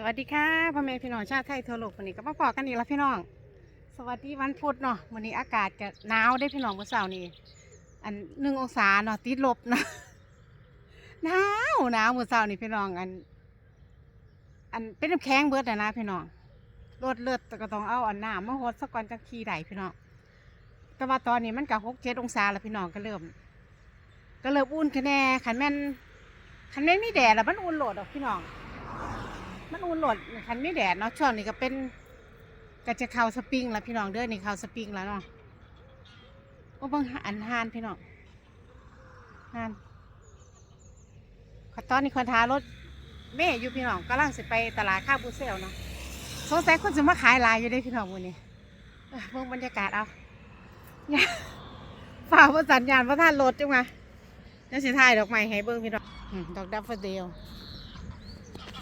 สวัสดีค่ะพ่อแม่พี่น้องชาติไทยทั่วโลกวันนี้ก็มาพอกันอีกแล้วพี่น้อง สวัสดีวันพุธเนาะวันนี้อากาศจะหนาวได้พี่น้องเมื่อเช้านี้อันหนึ่งองศาเนาะติดลบนะหนาวหนาวเมื่อเช้านี้พี่น้องอัน อันเป็นน้ำแข็งเบิดนะนะพี่น้องรถเลือดก็ต้องเอาอันหน้ำมาหดสักก่อนจะขี่ได้พี่น้องแต่ว่าตอนนี้มันก็หกเจ็ดองศาแล้วพี่น้องก็เริ่ม ก็เริ่มอุ่นขึ้นแน่ขันแม่นขันแม่นมีแดดแล้วมันอุ่นโหลดออกพี่น้อง มันอุ่นโหลดคันไม่แดดเนาะช่วงนี้ก็เป็นก็จะเข้าสปริงแล้วพี่น้องเด้อนี่เข้าสปริงแล้วเนาะโอ้เบางอันหานพี่น้องหานขอตอนนี้คนทารถแม่อยู่พี่น้องกำลังสิไปตลาดข้าวบูเซลเนาะสงสัยคนจะมาขายลายอยู่ได้พี่น้องวันนี้เอ้องบรรยากาศเอาเนี่ยฝ่าบนสัญญาณว่าท่านรถจังมาเดี๋ยวสิถ่ายดอกไม้ให้เบิ่งพี่น้องดอกดัฟเฟอร์เดล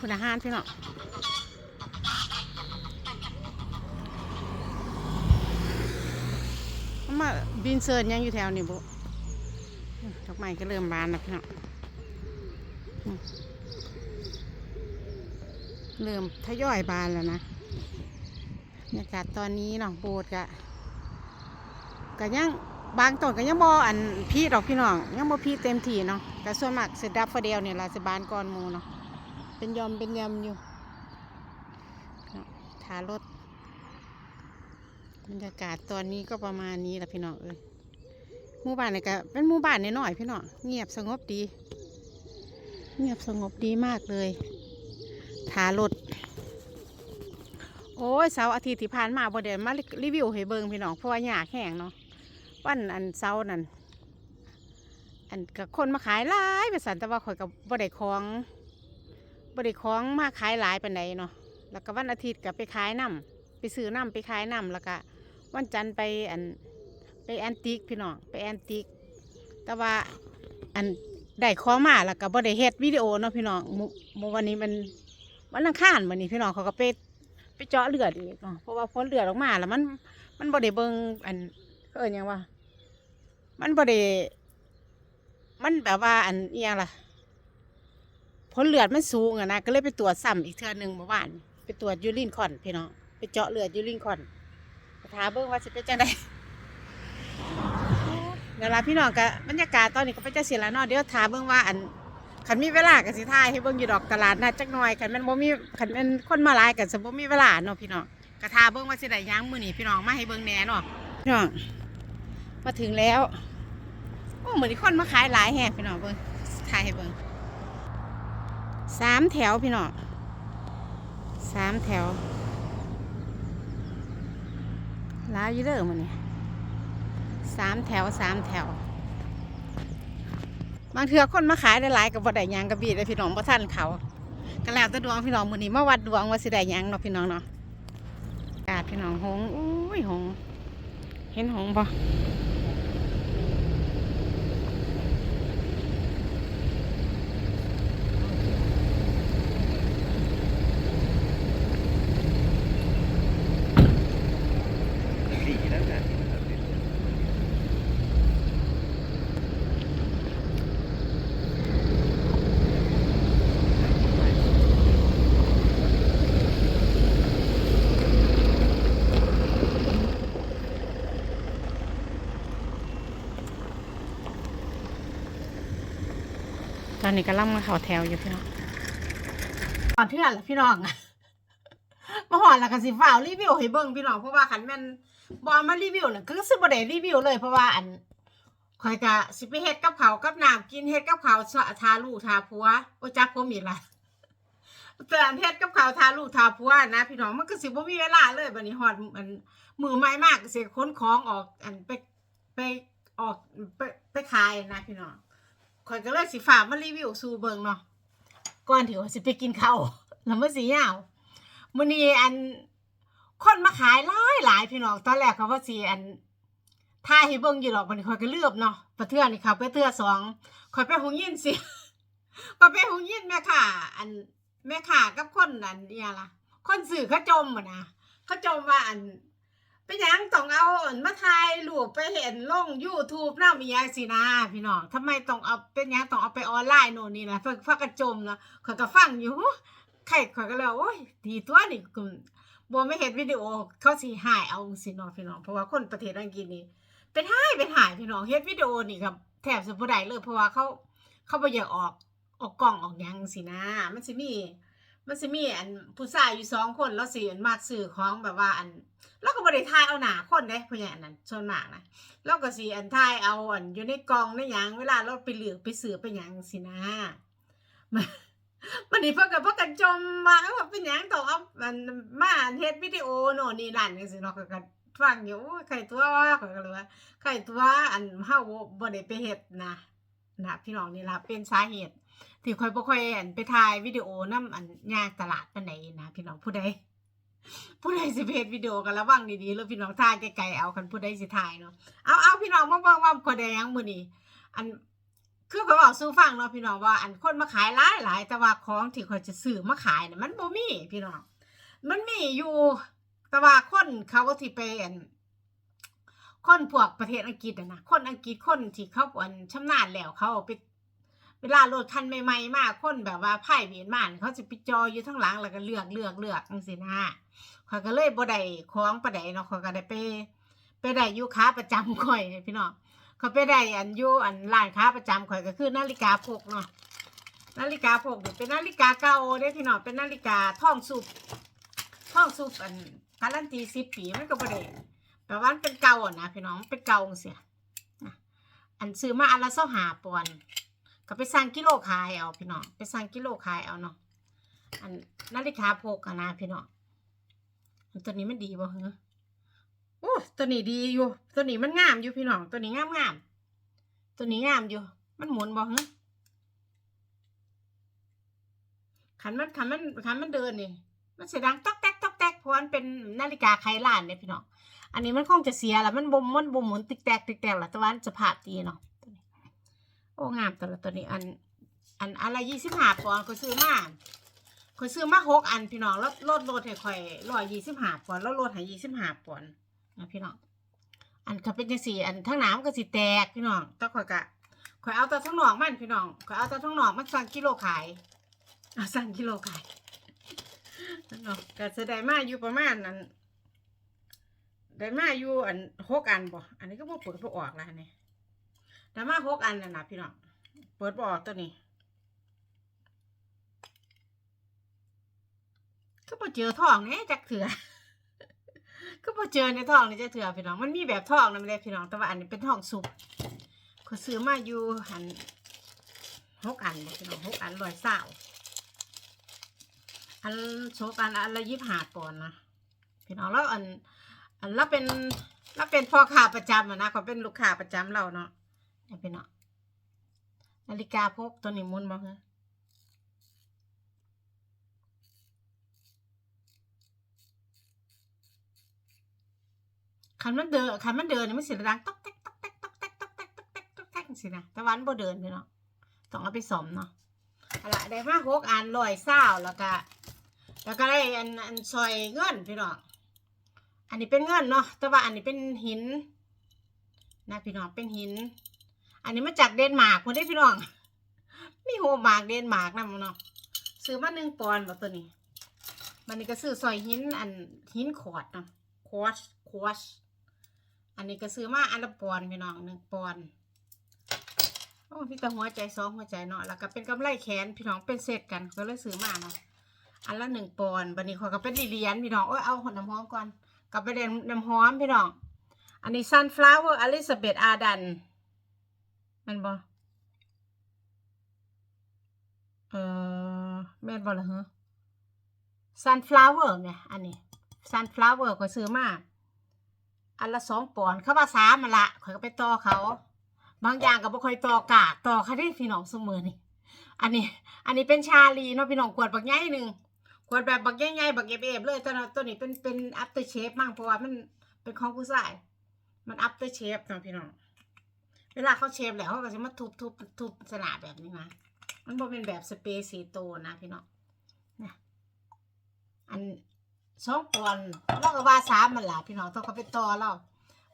คุณอาหารพี่น้องมาบินเซิร์นยังอยู่แถวนี้บุอืมดอกไม้ก็เริ่มบานแล้วพี่น้องเริ่มทยอยบานแล้วนะบรรยากาศตอนนี้เนาะโบสถ์กะก็ยังบางต้นก็ยังบ่อันพีดอกพี่น้องยังบ่พีเต็มที่เนาะแต่ส่วนมากสิดับฟเดียวเนี่ยละสิบานก่อนมูเนาะ เป็นยอมเป็นยำอยู่ถารถบรรยากาศตอนนี้ก็ประมาณนี้แหละพี่น้องเอ้ยหมู่บ้านนี่ก็เป็นหมู่บ้านน้อยๆพี่น้องเงียบสงบดี เงียบสงบดีมากเลยถารถโอ้ยเสาร์อาทิตย์ที่ผ่านมาบ่เดี๋ยวมารีวิวให้เบิ่งพี่น้องเพราะว่าหยาแห้งเนาะวันอันเสาร์นั่นอันกับคนมาขายหลายไปสันแต่ว่าข่อยกับบ่ได้ของ บริของมาขายหลายปันใดเนาะแล้วก็วันอาทิตย์ก็ไปขายน้ำไปซื้อน้ำไปขายน้ำแล้วก็วันจันทร์ไปอันไปแอนติกพี่น้องไปแอนติก แต่ว่าอันได้ของมาแล้วก็บ่ได้เฮ็ดวิดีโอเนาะพี่น้องมื้อมื้อวันนี้มันวันอังคารวันนี้พี่น้องเขาก็ไปไปเจาะเลือดอีกเนาะเพราะว่าผลเลือดออกมาแล้วมันมันบ่ได้เบิ่งอันเขาเอิ้นหยังว่า มันบ่ได้มันแบบว่าอันเอียงล่ะ ผลเลือดมันสูงอะนะก็เลยไปตรวจซ้ำอีกเทื่อหนึ่งเมื่อวาน ไปตรวจยูรินคอนพี่น้องไปเจาะเลือดยูรินคอนไปถามเบิ่งว่าสิเป็นจังไดเดี๋ยวลาพี่น้องก็บรรยากาศตอนนี้ก็เป็นจังซี่ละเนาะเดี๋ยวถามเบิ่งว่าอันคันมีเวลาก็สิถ่ายให้เบิ่งอยู่ดอกตลาดนัดจักหน่อยคันมันบ่มีคันมันคนมาลายก็สิบ่มีเวลาเนาะพี่น้องก็ถาเบิ่งว่าสิได้ยังมือนี้พี่น้องมาให้เบิ่งแน่เนาะพี่น้องมาถึงแล้วโอ้เหมือนี้คนมาขายหลายแฮะพี่น้องเบิ่งถ่ายให้เบิ่ง สามแถวพี่น้องสามแถวลายอยู่เด้อมันนี่สามแถวสามแถว บางเทือคนมาขายได้หลายกับบ่ได้ยังกับบีได้พี่น้องบ่ทันเขาก็แล้วแต่ดวงพี่น้องมื้อนี้มาวัดดวงว่าสิได้ยังเนาะพี่น้องเนาะอากาศพี่น้องหงอุ้ยหง เห็นหงส์บ่ ดีแล้วกัน ต อนนี้กำลังมาเข้าแถวอยู่พี่น้องก่อนเทื่อนละพี่น้องมาหอนแล้วก็สิฝ้าวรีวิวให้เบิ่งพี่น้องเพราะว่าคันแม่นบอมารีวิวน่ะคือสิบ่ได้รีวิวเลยเพราะว่าอันข่อยก็สิไปเฮ็ดกับเขากับน้ำกินเฮ็ดกับเขาทาลูกทาผัวโอจักผมอีกละแต่อันเฮ็ดกับเขาทาลูกทาผัวนะ พี่น้องมันก็สิบ่มีเวลาเลยบัดนี้ฮอดมันมือใหม่มากก็สิขนของออกอันไปไปออกไปไปขายนะพี่น้อง ข่อยก็เลยสิฝากมารีวิวสู่เบิงเนาะก่อนที่ว่าสิไปกินข้าวแล้วมันสิยาวมื้อนี้อันคนมาขายหลายหลายพี่น้องตอนแรกเขาว่าสิอันทายให้เบิ่งอยู่หรอกมันคอยก็เลือบเนาะประเทื่อนี่เขาไปเทื่อสองคอยไปหงยินสิก็ไปหงยินแม่ค่ะ อันแม่ค่ะกับคนอันเนี่ยล่ะ คนสื่อเขาจมอะนะเขาจมว่าอัน ไปยังต้องเอาอันมาถ่ายรูปไปเห็นลง YouTube นำอียังสินะพี่น้องทำไมต้องเอาเป็นยังต้องเอาไปออนไลน์โน่นนี่นะเพิ่นฟักกระจมเนาะข้อยก็ฟังอยู่ไปไข่ข่อยก็เลยโอ้ยดีตัวนี่กูบ่ไม่เห็นวิดีโอเขาสิหายเอาสินาะพี่น้องเพราะว่าคนประเทศอังกฤษนี่เป็นหายเป็นหายพี่น้องเฮ็ดวิดีโอนี่ครับแทบสิบ่ได้เลยเพราะว่าเขาเขาบ่อยากออกออกกล้องออกยังสินะมันสิมี มันสิมีอันผู้ชายอยู่สองคนแล้วสิอันมากซื้อของแบบว่าอันแล้วก็บ่ได้ถ่ายเอาหนาคนเด้ผู้ใหญ่อันนั้นส่วนมากนะแล้วก็สิอันถ่ายเอาอันอยู่ในกล่องในหยังเวลาเราไปเหลือไปซื้อไปหยังสินะมันมันนี่เพิ่นก็เพิ่นก็จมมาว่าเป็นหยังต้อเอามันมาเฮ็ดวิดีโอโน่นนี่นั่นจังซี่เนาะก็ก็ฟังอยู่ใครตัวก็เลยว่าใครตัวอันเฮาบ่บ่ได้ไปเฮ็ดนะนะพี่น้องนี่ล่ะเป็นสาเหตุ ที่ค่อยบ่ค่อยอันไปถ่ายวิดีโอนำอันย่างตลาดปานใดนะพี่น้องผู้ใดผู้ใดสิเฮ็ดวิดีโอก็ระวังดีๆแล้วพี่น้องถ่ายไกลๆเอาคันผู้ใดสิถ่ายเนาะเอาเอาพี่น้องมาเบิ่งว่าข่อยได้หยังมื้อนี้อันคือเข่อยบอกสู่ฟังเนาะพี่น้องว่าอันคนมาขายหลายหลายแต่ว่าของที่เข่อยจะซื้อมาขายน่ะมันบ่มีพี่น้องมันมีอยู่แต่ว่าคนเขาก็ที่ไปอันคนพวกประเทศอังกฤษนะคนอังกฤษคนที่เขาอันชำนาญแล้วเขาไป เวลารถคันใหม่ๆมากคนแบบว่าไพ่เวียนมานเขาจะไปจออยู่ทั้งหลังแล้วก็เลือกเลือกเลือกจังซี่นะข่อยก็เลยบ่ได้ของปานใดเนาะข่อยก็ได้ไปไปได้อยู่ค้าประจำข่อยพี่น้องเขาไปได้อันอยู่อันร้านค้าประจำข่อยก็คือนาฬิกาพกเนาะนาฬิกาพกนี่เป็นนาฬิกาเก่าเด้พี่น้องเป็นนาฬิกาท่องสุกทองสุกอันการันตี10ปีมันก็บ่ได้แปลว่าเป็นเก่าอะนะพี่น้องเป็นเก่าจังซี่นะอันซื้อมาอันละ25ปอนด์ ก็ไปสั่งกิโลขายเอาพี่น้องไปสั่งกิโลขายเอาเนาะอันนาฬิกาโพกอะนะพี่น้องตัวนี้มันดีบ่เหรอโอ้ตัวนี้ดีอยู่ ตัวนี้มันงามอยู่พี่น้องตัวนี้งามงามตัวนี้งามอยู่ มันหมุนบ่เหรอขันมันขันมันขันมันเดินนี่มันเสียงดังต๊อกแต๊กต๊อกแต๊กเพราะมันเป็นนาฬิกาไขล้านเนี่ยพี่น้องอันนี้มันคงจะเสียล้วมันบ่มมันบ่หมุนติ๊กแตกติ๊กแตกละแต่ว่ามันจะผ่าดีเนาะ โอ้งามตัวละตัวนี้อัน อันอะไรยี่สิบห้าปอนด์ก็ซื้อมาก็ซื้อมาหกอันพี่น้องแล้วลดลดให้ข่อยร้อยยี่สิบห้าปอนด์แล้วลดให้ยี่สิบห้าปอนด์นะพี่น้อง อันก็เป็นจังสี่อันทั้งหน้ำก็สิแตกพี่น้องแต่ข่อยกะข่อยเอาแต่ทั้งหนอกมันพี่น้องข่อยเอาแต่ทั้งหนอกมันสั่งกิโลขายเอาสั่งกิโลขายเนาะก็จะได้มาอยู่ประมาณนั้นได้มาอยู่อันหกอันบ่อันนี้ก็บ่เปิดบ่ออกแล้วเนี่ย แต่มาหกอันนะนะพี่น้อง เปิดบออกตัวนี้ ก็พอเจอทองเนี่ยจักเถื่อก็พอเจอในทองนี่จักเถื่อพี่น้อง มันมีแบบทองนะไม่ได้พี่น้อง แต่ว่าอันนี้เป็นทองสุกเขาซื้อมาอยู่หันหกอันพี่น้องหกอันร้อยเศร้าอันโชกันอันละยิบห้าปอนนะพี่น้องแล้วอันอันแล้วเป็นแล้วเป็นพ่อค้าประจำอะนะเขาเป็นลูกค้าประจำเราเนาะ นี่เป็นเนาะนาฬิกาพกตัวนี้มุนบ่ฮะคันมันเดินคันมันเดินนี่มันเสียงดังต๊อกแต๊กต๊อกแต๊กต๊อกแต๊กต๊อกแต๊กต๊อกแต๊กต๊อกแต๊กสินะแต่วันบ่เดินพี่เนาะต้องเอาไปสมเนาะอาละได้มาหกอันร้อยเศร้าแล้วก็แล้วก็ได้อันอันซอยเงินพี่น้องอันนี้เป็นเงินเนาะแต่ว่าอันนี้เป็นหินนะพี่น้องเป็นหิน อันนี้มาจากเดนมาร์กคนได้พี่น้อง มีโฮมาร์กเดนมาร์กนะมันเนาะซื้อมาหนึ่งปอนด์แบบตัวนี้ มันนี้ก็ซื้อซอยหินอันหินขวดเนาะคอชควอชอันนี้ก็ซื้อมาอันละปอนด์พี่น้องหนึ่งปอนด์โอ้พี่ตาหัวใจสองหัวใจเนาะแล้วก็เป็นกำไรแขนพี่น้องเป็นเศษกันก็เลยซื้อมาเนาะอันละหนึ่งปอนด์บันนี้ขาก็เป็นเหรียญพี่น้องโอ้ยเอาหอน้ำหอมก่อนกับไปเรียนน้ำหอมพี่น้อง อันนี้ sunflower Elizabeth Arden แมันบ่เออแม่นบ่ล่ะฮะ sunflower เนี่ยอันนี้ sunflower ก็ซื้อมาอันละสองปอนด์เขาว่าสามมันละข่อยก็ไปต่อเขา บางอย่างก็บ่ค่อยต่อกากต่อค่ะที่พี่น้องเสมอนี่อันนี้ อันนี้เป็นชาลีเนาะพี่น้องขวดบักใหญ่หนึ่งขวดแบบบักใหญ่ๆบักเอฟๆเลยตัวนั้ตัวนี้เป็นเป็น after shave มั่งเพราะว่ามันเป็นของผู้ชายมันอัพเตอร์เชฟเนาะพี่น้อง เวลาเขาเชฟแล้วเขาก็จะมาทุบทุบทุบสนาแบบนี้นะมันบ่เป็นแบบสเปรย์สีโตนะพี่น้องนะอันสองปอนด์เราก็ว่าสามมันละพี่น้องต้องเขาไปต่อเรา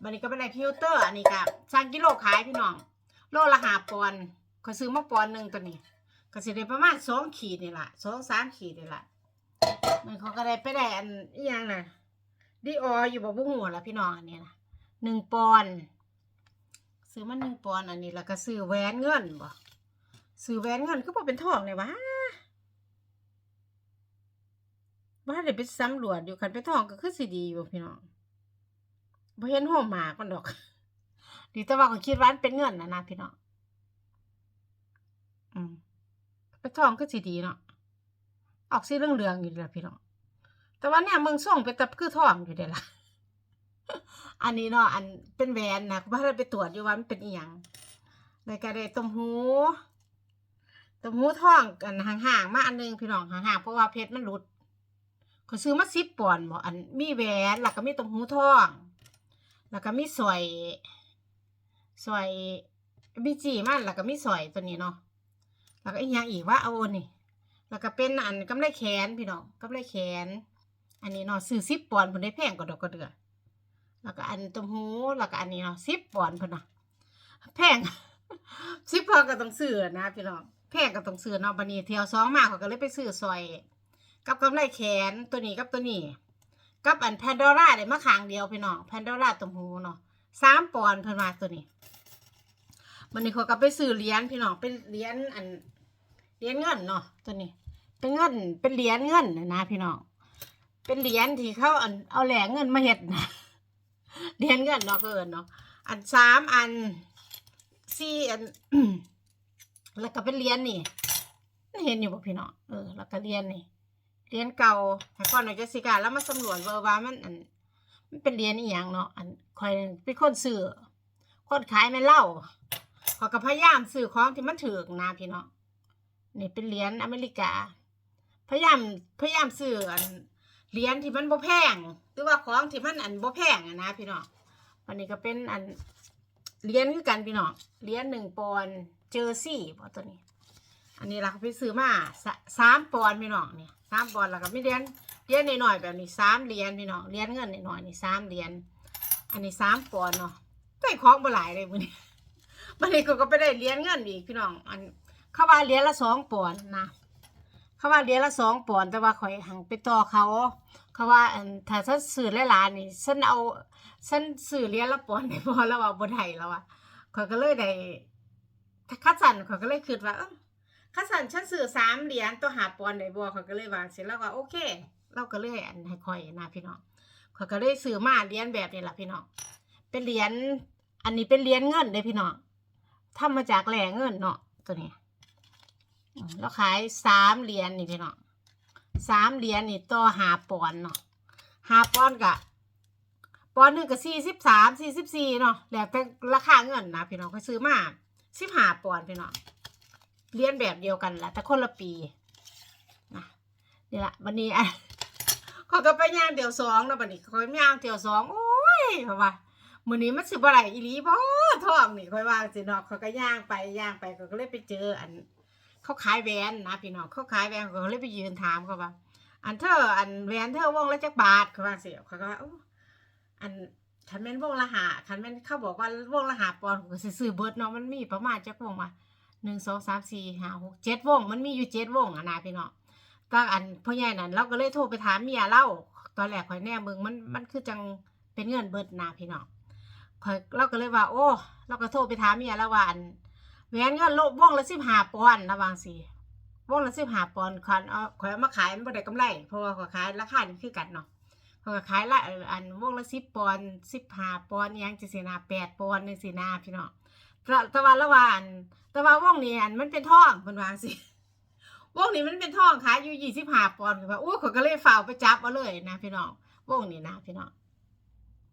บันนี้ก็เป็นไรพิวเตอร์อันนี้กับสร้างกิโลขายพี่น้องโลละหาปอนด์เขาซื้อมาปอนด์หนึ่งตัวนี้ก็สิได้ประมาณสองขีดนี่แหละสองสามขีดนี่แหละมันเขาก็ได้ไปได้อันอีหยังน่ะดีอออยู่บ่บุ้งหัวละพี่น้องอันนี้นะหนึ่งปอนด์ ซื้อมาหนึ่งปอนอันนี้แล้วก็ซื้อแหวนเงินบ่ซื้อแหวนเงินก็บ่เป็นทองเลยวะบ้าเดี๋ยวไปสำรวจอยู่คันเป็นทองก็คือสิดีอยู่พี่น้องบ่เห็นหัวหมากมันดอก ดีแต่ว่าก็คิดว่านเป็นเงินนะนะพี่น้องอืมเป็นทองก็สิดีเนาะออกสีเหลืองๆอยู่เด้อพี่น้องแต่ว่าเนี่ยเมืองส่งเป็นตะคือทองอยู่เด้ล่ะ อันนี้เนาะอันเป็นแหวนนะว่าะเราไปตรวจอยู่ว่ามันเป็นอีหยังแล้วก็ไดตมหูตมหูทองอันห่างๆมาอันหนึงพี่น้องห่างๆเพราะว่าเพชรมันหลุดเขาซื้อมาสิบปอนด์บ่อันมีแหวนแล้วก็มีตมหูทอง แล้วก็มีสร้อยสร้อยมีจีมันแล้วก็มีสร้อยตัวนี้เนาะแล้วก็อีกอย่างอีกว่าเอาอันนี่แล้วก็เป็นอันกำไรแขนพี่น้องกำไรแขน อันนี้เนาะซื้อสิบปอนด์เพิ่นได้แพงกว่าดอกกระเดือ แล้วก็อันต้มหูแล้วก็อันนี้เนาะสิบปอนด์เพิ่นน่ะแพงสิบปอนด์ก็ต้องซื้อนะพี่น้องแพงก็ต้องซื้อเนาะบัดนี้เที่ยวสองมาเขาก็เลยไปซื้อซอย กับกำไรแขนตัวนี้กับตัวนี้ กับอันแพนดอร่าได้มาขางเดียวพี่น้องแพนดอร่าต้มหูเนาะสามปอนด์เพิ่นว่าตัวนี้มันนี้เขาก็ไปซื้อเหรียญพี่น้องเป็นเหรียญอันเหรียญเงินเนาะตัวนี้ เป็นเงินเป็นเหรียญเงินนะพี่น้องเป็นเหรียญที่เขาเอาแหลงเงินมาเฮ็ดนะ เหรียญเงินเนาะก็เอินเนาะอันสามอันสี่อันแล้วก็เป็นเรียญนี่เห็นอยู่บ่พี่น้องเออแล้วก็เรียญนี่เรียญเก่าแต่ก่อนหน่อยจะสิกาแล้วมาสำรวจเบอร์ว่ามันอันมันเป็นเรียญอีหยังเนาะอันคอยเป็นคนซื้อคนขายไม่เล่าขาก็พยายามซื้อของที่มันถูกนะพี่น้องนี่เป็นเหรียญอเมริกา พยายามพยายามซื้ออัน เหรียญที่มันบ่แพงหรือว่าของที่มันอันบ่แพงอะนะพี่น้องวันนี้ก็เป็นอันเหรียญคือกันพี่น้องเหรียญหนึ่งปอนด์เจอซี่บ่ตัวนี้ อันนี้เราก็ไปซื้อมาสะสามปอนด์พี่น้องเนี่ยสามปอนด์แล้วก็มีเหรียญเหรียญหน่อยๆแบบนี้สามเหรียญพี่น้องเหรียญเงินหน่อยๆนี่สามเหรียญอันนี้สามปอนด์เนาะได้ของบ่หลายเลยมื้อนี้วันนี้ก็ก็ไปได้เหรียญเงินอีกพี่น้องอันเขาว่าเหรียญละสองปอนด์นะ เขาว่าเหรียญละสองปอนด์แต่ว่าข่อยหังไปต่อเขา เขาว่าอันถ้าฉันซื้อหลายๆนี่ฉันเอาฉันซื้อเหรียญละปอนด์ได้พอแล้วว่าบ่ได้แล้วอะข่อยก็เลยได้ถ้าคัดสันข่อยก็เลยคิดว่าเอ้าคัดสันฉันซื้อสามเหรียญตัวหาปอนด์ได้บ่ข่อยก็เลยวางเสร็จแล้วก็โอเค เราก็เลยอันให้ข่อยนะพี่น้องข่อยก็เลยซื้อมาเหรียญแบบนี้ล่ะพี่น้องเป็นเหรียญอันนี้เป็นเหรียญเงินเด้พี่น้องทำมาจากแหล่เงินเนาะตัวนี้ อืมแล้วขายสามเหรียญนี่พี่น้องสามเหรียญนี่ต่อหาปอนเนาะหาปอนกะปอนหนึ่งกับสี่สิบสามสี่สิบสี่เนาะแล้วแต่ราคาเงินนะพี่น้องก็ซื้อมาสิบหาปอนพี่น้องเรียนแบบเดียวกันแหละแต่คนละปีนะนี่แหละวันนี้อะเขาก็ไปย่างเดียวสองแล้ววันนี้เขาไปย่างเดียวสองโอ้ยเพราะว่ามื้อนี้มันสิบ่ได้อีหลีบ่ท้องนี่ค่อยว่าสิเนาะเขาก็ย่างไปย่างไปเขาก็เลยไปเจออัน เขาขายแหวนนะพี่น้องเขาขายแหวนเขาเลยไปยืนถามเขาว่า อันเธออันแหวนเธอวงละจักบาทเขาว่าเสียเขาก็ว่าอันคันแม่นวงละหาคันแม่นเขาบอกว่าวงละหาปอนผมก็สิซื้อเบิร์ดเนาะมันมีประมาณจักวงว่าหนึ่งสองสามสี่ห้าหกเจ็ดวง มันมีอยู่เจ็ดวงอะนะพี่น้องตอนอันพ่อใหญ่นั่นเราก็เลยโทรไปถามเมียเล่าตอนแรกข่อยแน่มึงมันมันคือจังเป็นเงินเบิดนะพี่น้องข่อยเราก็เลยว่า โอ้ เราก็โทรไปถามเมียแล้วว่าอัน แหวนเงินโลบวงละสิบห้าปอนด์ระวังสิวงละสิบห้าปอนด์คันเอาขอยเอามาขายมันบ่ได้กำไร เพราะว่าขอยขายราคานี่คือกันเนาะข่อยก็ขายละอันวงละสิบปอนด์สิบห้าปอนด์อิหยังจังซี่นะแปดปอนด์จังซี่นะพี่น้องแต่แต่ว่าละวาอันแต่ว่าวงนี้อันมันเป็นทองเพิ่นว่าสิ วงนี้มันเป็นทองขายอยู่ยี่สิบห้าปอนด์ข่อว่าโอ้ข่อยก็เลยฝ่าวไปจับเอาเลยนะพี่น้องวงนี้นะพี่น้อง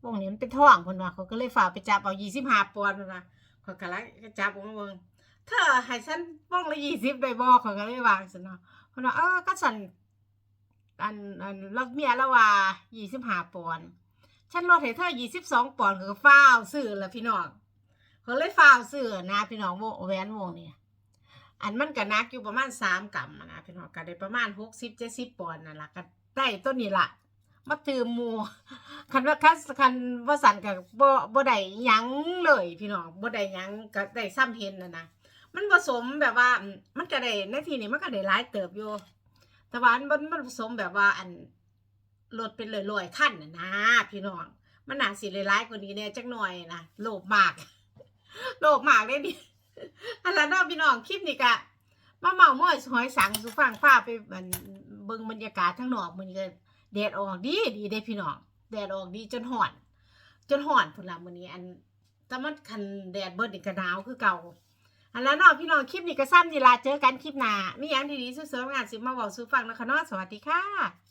วงนี้มันเป็นทองเพิ่นว่าข่อยก็เลยฝ่าวไปจับเอายี่สิบห้าปอนด์เพิ่นว่า ข่อยก็เลยจับเอามาเบิ่งเธอให้ฉันบ้องละยี่สิบได้บ่เขาก็เลยวางฉันเนาะเพราะว่าเออก็ฉันอันอันรถเมียล้วว่ายี่สิบห้าปอนด์ฉันลดให้เธอยี่สิบสองปอนด์เขาก็ฟ้าวซื้อละพี่น้องเขาเลยฟ้าวซื้อนะพี่น้องวงแหวนวงเนี่ยอันมันก็นักอยู่ประมาณสามกรัมนะพี่น้องก็ได้ประมาณหกสิบเจ็ดสิบปอนด์นั่นแหละก็ได้ต้นนี้ละ มาตืมหมูคันว่าคันคันว่าสันกับบ่บ่ได้ยังเลย พี่น้องบ่ได้ยังก็ได้ซ้ำเห็นนะนะมันผสมแบบว่ามันก็ได้ในที่นี้มันก็ได้หลายเติบอยู่แต่ว่าอันมันมันผสมแบบว่าอันรถเป็นเลอยๆขั้นนะนะพี่น้องมันหนาสีร้ายๆกว่านี้เนี่ยจักหน่อยนะโลภมากโลภมากเลยนี่อันละเนอกพี่น้องคลิปนี้กะมาเมาม้อยหอยสังสุฟังฟ้าไปมันเบิ่งบรรยากาศทั้งนอกมันก็ แดดออกดีดีเด้พี่น้องแดดออกดีจนห่อน จนห่อนพุ่นละมื้อนี้อันแต่มันคันแดดเบิดนี่ก็หนาวคือเก่าอันแล้วเนาะพี่น้องคลิปนี้ก็ซ้ำนี่ลาเจอกันคลิปหน้ามีหยังดีๆสวยๆงานสิมาเว้าสู่ฟังนะคะเนาะสวัสดีค่ะ